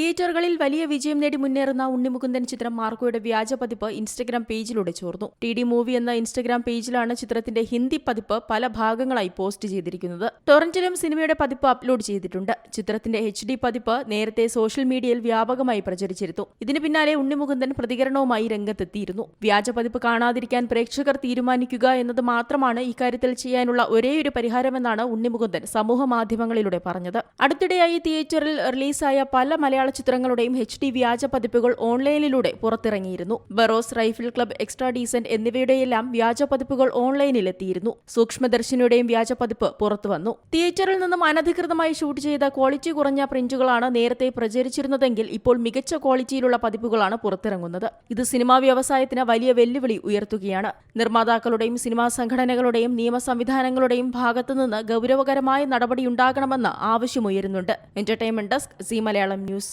തിയേറ്ററുകളിൽ വലിയ വിജയം നേടി മുന്നേറുന്ന ഉണ്ണിമുകുന്ദൻ ചിത്രം മാർക്കോയുടെ വ്യാജ പതിപ്പ് ഇൻസ്റ്റഗ്രാം പേജിലൂടെ ചോർന്നു. ടി ഡി മൂവി എന്ന ഇൻസ്റ്റഗ്രാം പേജിലാണ് ചിത്രത്തിന്റെ ഹിന്ദി പതിപ്പ് പല ഭാഗങ്ങളായി പോസ്റ്റ് ചെയ്തിരിക്കുന്നത്. ടൊറന്റിലും സിനിമയുടെ പതിപ്പ് അപ്ലോഡ് ചെയ്തിട്ടുണ്ട്. ചിത്രത്തിന്റെ എച്ച് ഡി പതിപ്പ് നേരത്തെ സോഷ്യൽ മീഡിയയിൽ വ്യാപകമായി പ്രചരിച്ചിരുന്നു. ഇതിന് പിന്നാലെ ഉണ്ണിമുകുന്ദൻ പ്രതികരണവുമായി രംഗത്തെത്തിയിരുന്നു. വ്യാജ പതിപ്പ് കാണാതിരിക്കാൻ പ്രേക്ഷകർ തീരുമാനിക്കുക എന്നത് മാത്രമാണ് ഇക്കാര്യത്തിൽ ചെയ്യാനുള്ള ഒരേയൊരു പരിഹാരമെന്നാണ് ഉണ്ണിമുകുന്ദൻ സമൂഹ മാധ്യമങ്ങളിലൂടെ പറഞ്ഞത്. അടുത്തിടെയായി തിയേറ്ററിൽ റിലീസായ പല മലയാള ചിത്രങ്ങളുടെയും എച്ച് ഡി വ്യാജ പതിപ്പുകൾ ഓൺലൈനിലൂടെ പുറത്തിറങ്ങിയിരുന്നു. Barroz rifle club extra decent എന്നിവയുടെയെല്ലാം വ്യാജ പതിപ്പുകൾ ഓൺലൈനിലെത്തിയിരുന്നു. സൂക്ഷ്മദർശിനിയുടെയും വ്യാജ പതിപ്പ് പുറത്തുവന്നു. തിയേറ്ററിൽ നിന്നും അനധികൃതമായി ഷൂട്ട് ചെയ്ത ക്വാളിറ്റി കുറഞ്ഞ പ്രിന്റുകളാണ് നേരത്തെ പ്രചരിച്ചിരുന്നതെങ്കിൽ ഇപ്പോൾ മികച്ച ക്വാളിറ്റിയിലുള്ള പതിപ്പുകളാണ് പുറത്തിറങ്ങുന്നത്. ഇത് സിനിമാ വ്യവസായത്തിന് വലിയ വെല്ലുവിളി ഉയർത്തുകയാണ്. നിർമ്മാതാക്കളുടെയും സിനിമാ സംഘടനകളുടെയും നിയമ സംവിധാനങ്ങളുടെയും ഭാഗത്തുനിന്ന് ഗൗരവകരമായ നടപടിയുണ്ടാകണമെന്ന് ആവശ്യമുയരുന്നുണ്ട്. Entertainment desk Zee Malayalam news